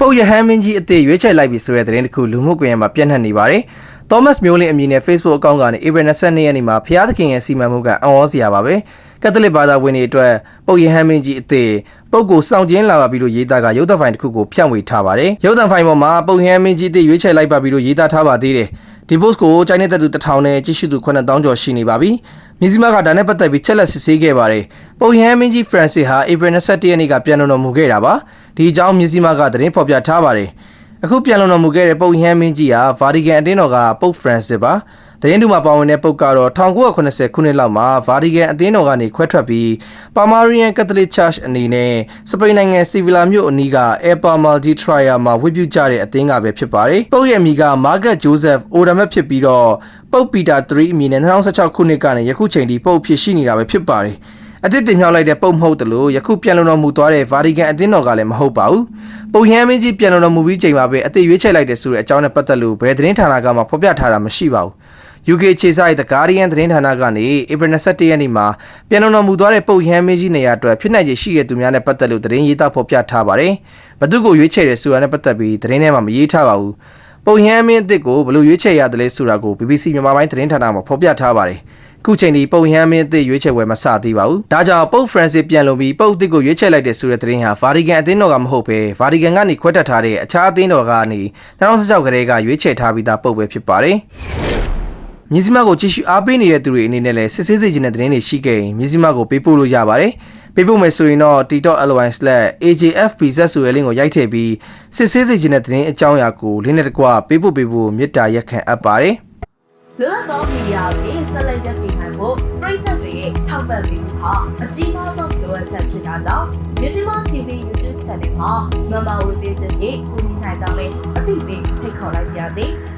ပုတ်ရဟန်းမင်းကြီးအသေးရွေးချယ်လိုက်ပြီဆိုတဲ့သတင်းတစ်ခုလူမှုကွန်ရက်မှာပြန့်နှံ့နေပါတယ်။ Thomas မျိုးလင်းအမည်နဲ့ Facebook အကောင့်ကနေ April 22ရက်နေ့မှာဖျားသခင်ရဲ့စီမံမှုကအံ့ဩစရာပါပဲ။ကက်သလစ်ဘာသာဝင်တွေအတွက်ပုတ်ရဟန်းမင်းကြီးအသေးပုတ်ကိုစောင့်ကျင်းလာပါပြီလို့ရေးသားကရုပ်သံဖိုင်တစ်ခုကိုဖြန့်ဝေထားပါတယ်။ရုပ်သံဖိုင်ပေါ်မှာပုတ်ရဟန်းမင်းကြီးအသေးရွေးချယ်လိုက်ပါပြီလို့ရေးသားထားပါသေးတယ်။ဒီ post ကိုချိုင်းနေတဲ့သူ1000နဲ့ကြည့်ရှုသူ9000ကျော်ရှိနေပါပြီ။မြစည်းမကဒါနဲ့ပတ်သက်ပြီးချက်လက်စစ်ဆေးခဲ့ပါတယ်။ ပုတ်ရဟန်းမင်းကြီး Francis ဟာ April 22ရက်နေ့ကပြန်လုံတော်မူခဲ့တာပါ။ဒီအကြောင်းမြစည်းမကသတင်းဖော်ပြထားပါတယ်။အခုပြန်လုံတော်မူခဲ့တဲ့ပုပ်ဟမ်းမင်းကြီးဟာဗာတီကန်အတင်းတော်ကပုပ်ဖရန်စစ်ပါတရင်တူမှာပါဝင်တဲ့ပုပ်ကတော့1980ခုနှစ်လောက်မှာဗာတီကန်အတင်းတော်ကနေခွဲထွက်ပြီးပါမာရီယန်ကက်သလစ်ချာ့ချ်အနေနဲ့စပိန်နိုင်ငံစီဗီလာမြို့အနီးကအဲပါမာဒီထရိုင်ယာမှာဝတ်ပြုကြတဲ့အတင်းကပဲဖြစ်ပါတယ်ပုပ်ရဲ့အမိကမာဂတ်ဂျိုးဆက်အိုဒါမက်ဖြစ်ပြီးတော့ပုပ်ပီတာ3အမည်နဲ့2016ခုနှစ်ကနေယခုချိန်ထိပုပ်ဖြစ်ရှိနေတာပဲဖြစ်ပါတယ် အသစ်တင်မြောက်လိုက်တဲ့ပုံမဟုတ်တယ်လို့ယခုပြန်လုံတော်မူသွားတဲ့ဗာတီကန်အသင်းတော်ကလည်းမဟုတ်ပါဘူး။ပုံရမ်းမင်းကြီးပြန်လုံတော်မူပြီးချိန်မှာပဲအသစ်ရွေးချယ်လိုက်တဲ့ဆိုတဲ့အကြောင်းနဲ့ပတ်သက်လို့ဘယ်သတင်းဌာနကမှဖော်ပြထားတာမရှိပါဘူး။ UK ခြေဆိုင် The Guardian သတင်းဌာနကနေ April 22ရက်နေ့မှာပြန်လုံတော်မူသွားတဲ့ပုံရမ်းမင်းကြီးနေရာအတွက်ဖြစ်နိုင်ခြေရှိတဲ့သူများနဲ့ပတ်သက်လို့သတင်းရေးသားဖော်ပြထားပါတယ်။ဘသူကိုရွေးချယ်တယ်ဆိုတာနဲ့ပတ်သက်ပြီးသတင်းထဲမှာမရေးထားပါဘူး။ပုံရမ်းမင်းအသစ်ကိုဘယ်လိုရွေးချယ်ရတယ်လဲဆိုတာကို BBC မြန်မာပိုင်းသတင်းဌာနမှာဖော်ပြထားပါတယ်။ ခုချိန်ဒီပုံဟမ်းမင်းအသစ်ရွေးချယ်ပွဲမစသေးပါဘူး။ဒါကြောင့်ပုပ်ဖရန်စစ်ပြန်လုံပြီးပုပ်အသစ်ကိုရွေးချယ်လိုက်တဲ့ဆိုတဲ့သတင်းဟာဗာတီကန်အသင်းတော်ကမဟုတ်ပဲဗာတီကန်ကနေခွဲထွက်ထားတဲ့အခြားအသင်းတော်ကနေ2016ကလေးကရွေးချယ်ထားပြီးသားပုပ်ပဲဖြစ်ပါတယ်။မြစည်းမကိုကြည့်ရှုအားပေးနေတဲ့သူတွေအနေနဲ့လည်းစစ်ဆေးစေချင်တဲ့သတင်းတွေရှိခဲ့ရင်မြစည်းမကိုပေးပို့လို့ရပါတယ်။ပေးပို့မယ်ဆိုရင်တော့ t.ly/ajfpz ဆိုတဲ့ link ကိုရိုက်ထည့်ပြီးစစ်ဆေးစေချင်တဲ့သတင်းအကြောင်းအရာကိုလင်းနဲ့တကွပေးပို့ပေးဖို့မေတ္တာရက်ခံအပ်ပါတယ်။လွတ်လပ်သောမီဒီယာတွေဆက်လက်ရပ်တည်နိုင်ဖို့ပြည်သက်တွေရဲ့ထောက် ပံ့ပေးမှုဟာအကြီးမားဆုံးလိုအပ်ချက်ဖြစ်တာကြောင့်မြစီမ TV YouTube Channel မှာမမဝေပေးခြင်းဖြင့်ကူညီနိုင်ကြောင်းလည်းအသိပေးဖိတ်ခေါ်လိုက်ပါရစေ။